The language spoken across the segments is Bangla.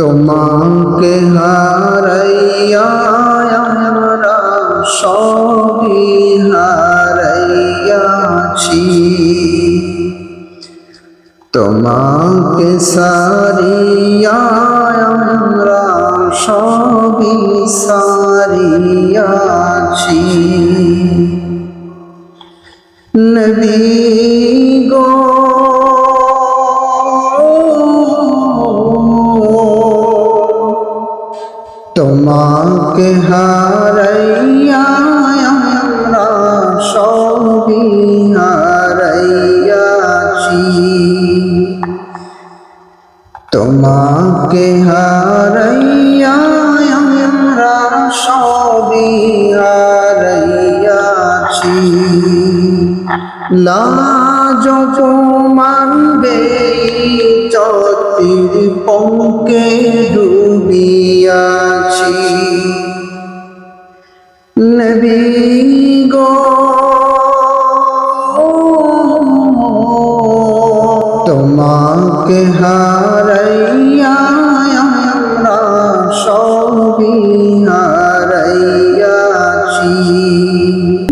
তোমাকে হারাইয়া আমরা সবই হারাইয়াছি। তোমাকে সারিয়া আমরা সবই সারিয়াছি। নবী তোমাকে হারাইয়া আমরা সবই হারাইয়াছি। তোমাকে হারাইয়া আমরা সবই হারাইয়াছি। লাজ মানবে চতির পঙ্কে ডুবিয়াছি নবী গো। তোমাকে হারাইয়া আমরা সবই হারাইয়াছি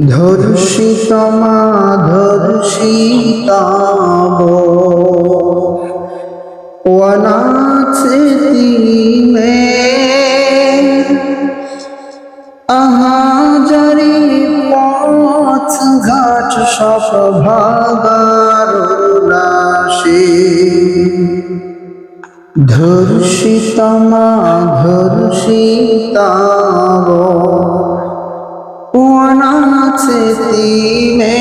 ধর্ষিত মা ধর্ষিতাব অনাথি মে পথ ঘাট সব ভাগার রাশি ধর্ষিত মা ধর্ষিতাব অনাথি মে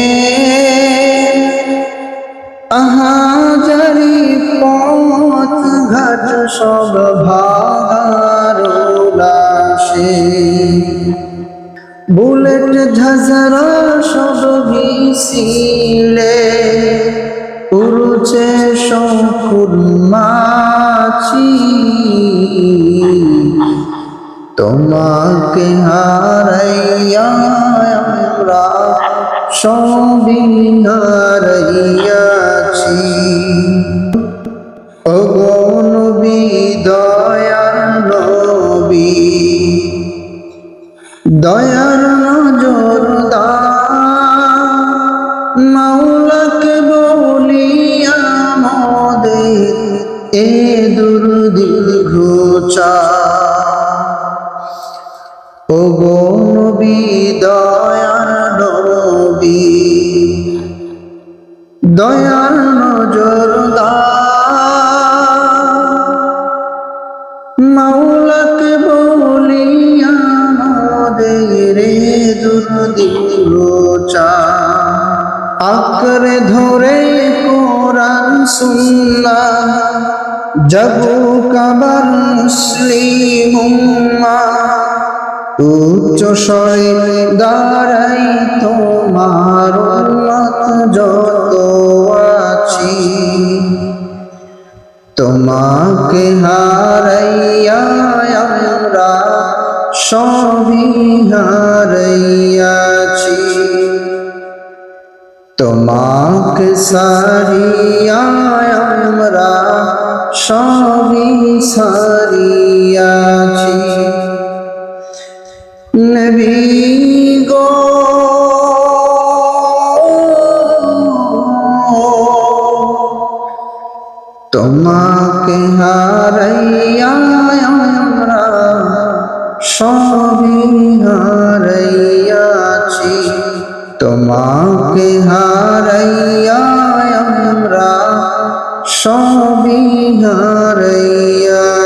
আহাজারি পথ ঘাট সব ভাগার রাশি বুলেট ঝাঝরা সব মিছিলে উড়ছে শঙ্কুর মাছি। তোমাকে হারাইয়া আমরা সবই হারাইয়াছি। দয়ার নজর মাওলাকে বলিয়া মদের এ দুর্দিল ঘোচা ও গো নবী দয়ার নবী দয়ার দুর্দিলোচা আঁকড়ে ধরে কোরআন, সুন্না। জবু কাবার মুসলিম উচ্চ স্বরে দাঁড়াই তোমার উম্মত যত আছি। তোমাকে হারাইয়া সবই হারাইয়াছি তোমাকে সারিয়া আমরা সবই সারিয়াছি। নবী গো তোমাকে হারাইয়া সবই হারাইয়াছি তোমাকে হারাইয়া আমরা সবই হারাইয়াছি